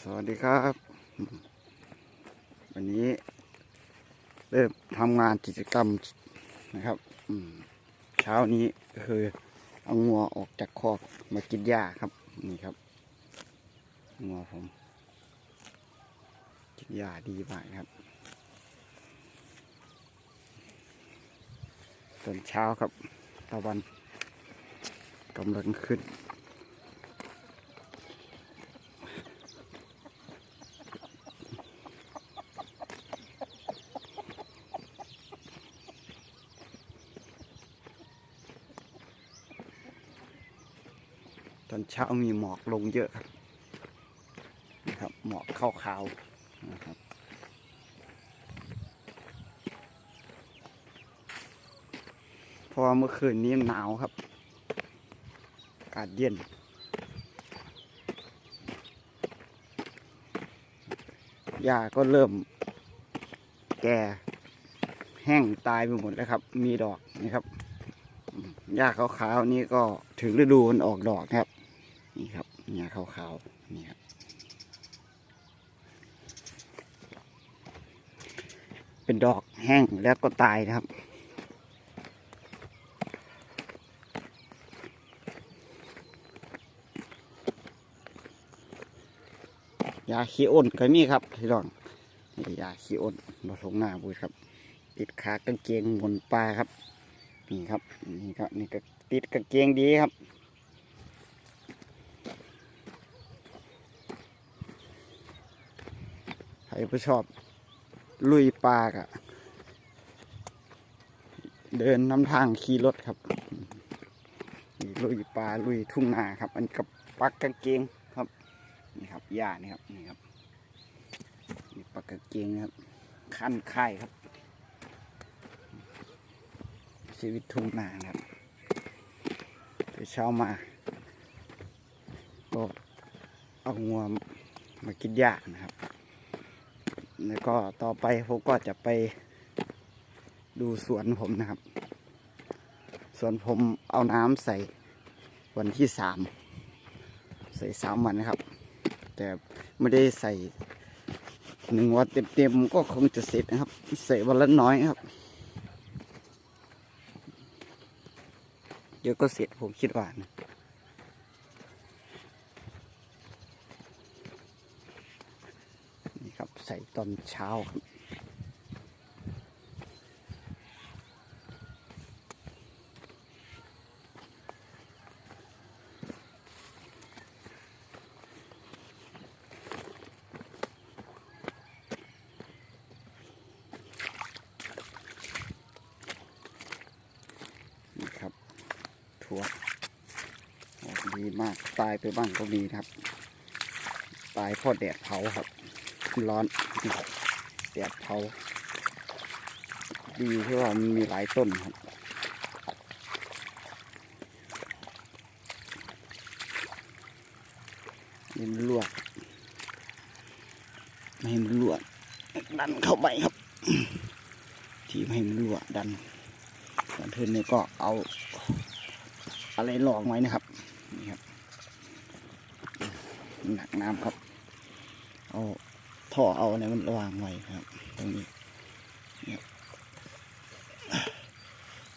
สวัสดีครับ วันนี้เริ่มทำงานกิจกรรมนะครับเช้านี้คือเอางัวออกจากคอกมากินหญ้าครับ นี่ครับงัวผมกินหญ้าดีมากครับตอนเช้าครับตะวันกำลังขึ้น อนเช้ามีหมอกลงเยอะครับนะครับหมอกขาวๆนะครับเพราะเมื่อคืนนี้หนาวครับ อากาศเย็นหญ้าก็เริ่มแก่แห้งตายไปหมดแล้วครับ มีดอกนะครับหญ้าขาวๆนี่ก็ถึงฤดูมันออกดอกครับ นี่ครับหญ้าขาวๆนี่ครับเป็นดอกแห้งแล้วก็ตายนะครับยาขี้อ้นก็มีครับพี่น้องยาขี้อ้นมาลงหน้าบุยครับ ติดขากางเกงบนปลาครับ นี่ครับ นี่ก็นี่ก็ติดกางเกงดีครับ ครผู้ชอบลุยปลากะเดินนำทางขี่รถครับนี่ลุยปลาลุยทุ่งนาครับ อันกับปักกางเกงครับนี่ครับหญ้านี่ครับนี่ครับนี่ปักกางเกงครับขั้นค่ายครับ ชีวิตทุ่งนาครับตื่นเช้ามาก็เอางัวมากินหญ้านะครับ แล้วก็ต่อไปผมก็จะไปดูสวนผมนะครับ สวนผมเอาน้ำใส่วันที่สามใส่สามวันนะครับ แต่ไม่ได้ใส่หนึ่งวันเต็มๆก็คงจะเสร็จนะครับ ใส่วันละน้อยครับเดี๋ยวก็เสร็จผมคิดว่านะนี่ครับใส่ตอนเช้าครับ นี่ครับถั่วดีมาก ตายไปบ้างก็มีครับ ตายเพราะแดดเผาครับ ร้อนนี่ครับแดดเผาดีที่ว่ามันมีหลายต้นครับเห็นลวกไม่ให้มันลวกดันเข้าไปครับ ที่ไม่ให้มันลวกดันดันเทินเนี่ยก็เอาอะไรรองไว้นะครับนี่ครับหนักน้ำครับเอา ท่อเอาอะไรมันวางไว้ครับ ตรงนี้เนี่ย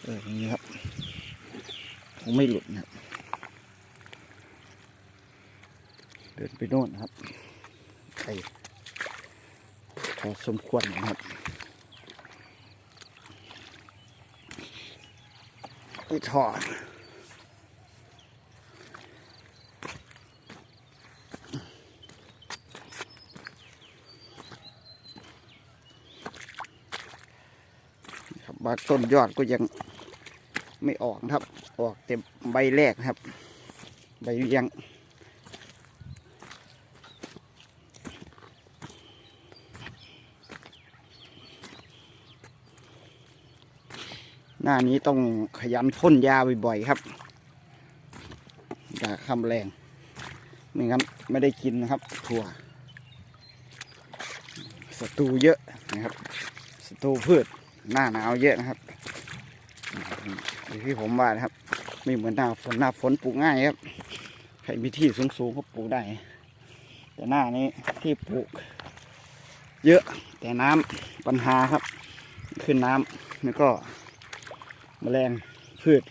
เอออย่างนี้ครับคงไม่หลุดนะเดินไปโน่นครับไปพอสมควรนะครับไปถอดครับบางต้นยอดก็ยังไม่ออกครับ ออกเต็มใบแรกครับ ใบเลี้ยงหน้านี้ต้องขยันพ่นยาบ่อยๆครับยาคำแรงไม่งั้นไม่ได้กินนะครับ ถั่วศัตรูเยอะนะครับศัตรูพืช หน้าหนาวเยอะนะครับอย่างที่ผมว่านะครับ ไม่เหมือนหน้าฝนหน้าฝนปลูกง่ายครับใครมีที่สูงๆก็ปลูกได้ แต่หน้านี้ที่ปลูก เยอะแต่น้ำปัญหาครับ ขึ้นน้ำแล้วก็แมลงพืช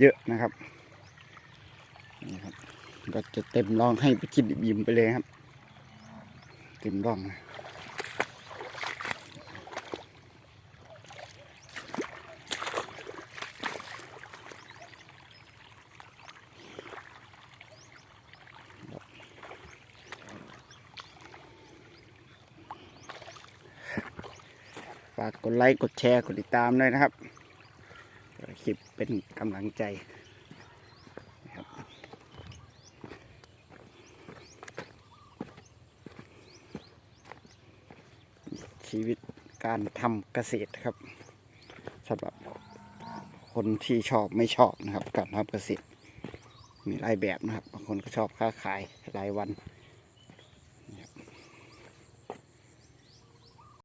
เยอะนะครับนี่ครับ ก็จะเต็มรองให้ไปกินอิ่มไปเลยครับ เต็มรองนะ ฝากกดไลค์กดแชร์กดติดตามด้วยนะครับคลิปเป็นกำลังใจนะครับชีวิตการทำเกษตรครับสำหรับคนที่ชอบไม่ชอบนะครับ การทำเกษตรมีหลายแบบนะครับบางคนก็ชอบค้าขายรายวัน